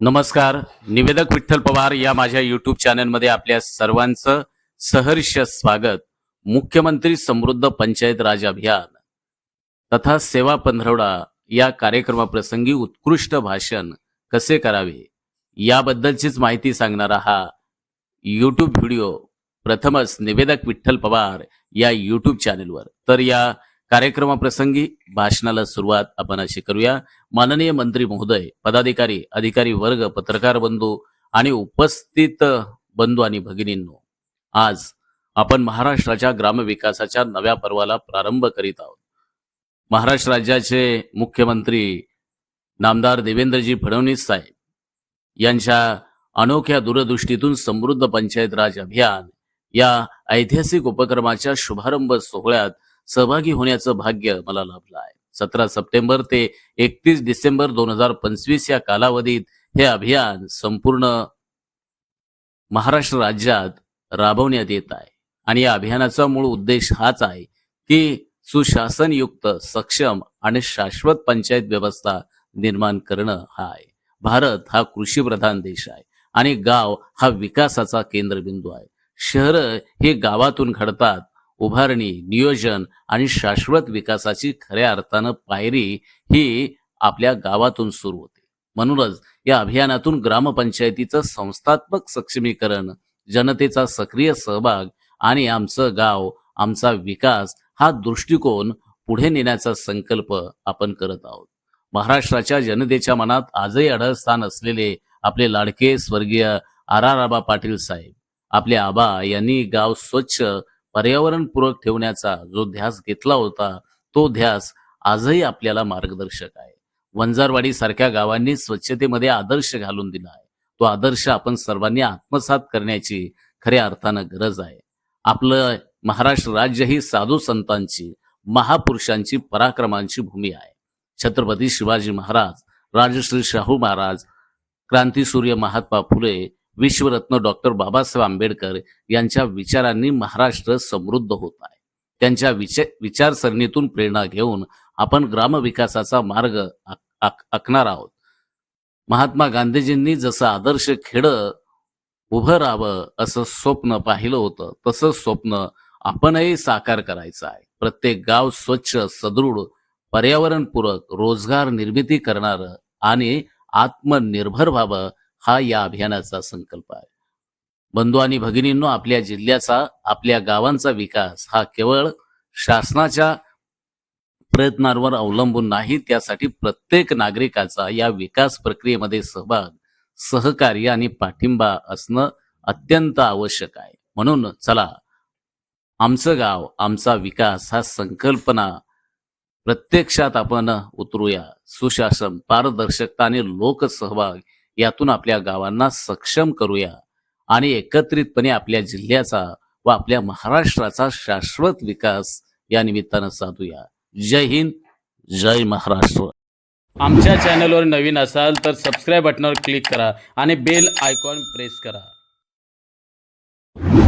नमस्कार. निवेदक विठ्ठल पवार या माझ्या युट्यूब चॅनलमध्ये आपल्या सर्वांचं सहर्ष स्वागत. मुख्यमंत्री समृद्ध पंचायत राज अभियान तथा सेवा पंधरवडा या कार्यक्रमाप्रसंगी उत्कृष्ट भाषण कसे करावे याबद्दलचीच माहिती सांगणारा हा युट्यूब व्हिडिओ प्रथमच निवेदक विठ्ठल पवार या युट्यूब चॅनेलवर तर या कार्यक्रमाप्रसंगी भाषणाला सुरुवात आपण अशी करूया. माननीय मंत्री महोदय पदाधिकारी अधिकारी वर्ग पत्रकार बंधू आणि उपस्थित बंधू आणि भगिनींनो आज आपण महाराष्ट्राच्या ग्रामविकासाच्या नव्या पर्वाला प्रारंभ करीत आहोत. महाराष्ट्र राज्याचे मुख्यमंत्री नामदार देवेंद्रजी फडणवीस साहेब यांच्या अनोख्या दूरदृष्टीतून समृद्ध पंचायत राज अभियान या ऐतिहासिक उपक्रमाच्या शुभारंभ सोहळ्यात सहभागी होण्याचं भाग्य मला लाभलं आहे सतरा सप्टेंबर ते एकतीस डिसेंबर दोन हजार पंचवीस या कालावधीत हे अभियान संपूर्ण महाराष्ट्र राज्यात राबवण्यात येत आहे. आणि या अभियानाचा मूळ उद्देश हाच आहे की सुशासनयुक्त सक्षम आणि शाश्वत पंचायत व्यवस्था निर्माण करणं हा आहे. भारत हा कृषीप्रधान देश आहे आणि गाव हा विकासाचा केंद्रबिंदू आहे. शहरं हे गावातून घडतात उभारणी नियोजन आणि शाश्वत विकासाची खऱ्या अर्थानं पायरी ही आपल्या गावातून सुरू होते. म्हणूनच या अभियानातून ग्रामपंचायतीचं संस्थात्मक सक्षमीकरण जनतेचा सक्रिय सहभाग आणि आमचं गाव आमचा विकास हा दृष्टिकोन पुढे नेण्याचा संकल्प आपण करत आहोत. महाराष्ट्राच्या जनतेच्या मनात आजही अढळस्थान असलेले आपले लाडके स्वर्गीय आर आर आबा पाटील साहेब आपले आबा यांनी गाव स्वच्छ पर्यावरणपूरक ठेवण्याचा जो ध्यास घेतला होता तो ध्यास आजही आपल्याला मार्गदर्शक आहे. वंजारवाडी सारख्या गावांनी स्वच्छतेमध्ये आदर्श घालून दिला आहे. तो आदर्श आपण सर्वांनी आत्मसात करण्याची खऱ्या अर्थानं गरज आहे. आपलं महाराष्ट्र राज्य ही साधू संतांची महापुरुषांची पराक्रमांची भूमी आहे. छत्रपती शिवाजी महाराज राजश्री शाहू महाराज क्रांतीसूर्य महात्मा फुले विश्वरत्न डॉक्टर बाबासाहेब आंबेडकर यांच्या विचारांनी महाराष्ट्र समृद्ध होत आहे. त्यांच्या विचार विचारसरणीतून प्रेरणा घेऊन आपण ग्रामविकासाचा मार्ग आखणार आहोत. महात्मा गांधीजींनी जसं आदर्श खेडं उभं राहावं असं स्वप्न पाहिलं होतं तसं स्वप्न आपणही साकार करायचं आहे. प्रत्येक गाव स्वच्छ सदृढ पर्यावरणपूरक रोजगार निर्मिती करणारं आणि आत्मनिर्भर व्हावं हा या अभियानाचा संकल्प आहे. बंधू आणि भगिनींनो आपल्या जिल्ह्याचा आपल्या गावांचा विकास हा केवळ शासनाच्या प्रयत्नांवर अवलंबून नाही त्यासाठी प्रत्येक नागरिकाचा या विकास प्रक्रियेमध्ये सहभाग सहकार्य आणि पाठिंबा असणं अत्यंत आवश्यक आहे. म्हणून चला आमचं गाव आमचा विकास हा संकल्पना प्रत्यक्षात आपण उतरूया. सुशासन पारदर्शकता आणि लोकसहभाग यातून आपल्या गावांना सक्षम करूया आणि एकत्रितपणे आपल्या जिल्ह्याचा व आपल्या महाराष्ट्राचा शाश्वत विकास या निमित्तानं साधूया. जय हिंद जय महाराष्ट्र. आमच्या चॅनलवर नवीन असाल तर सबस्क्राईब बटनावर क्लिक करा आणि बेल आयकॉन प्रेस करा.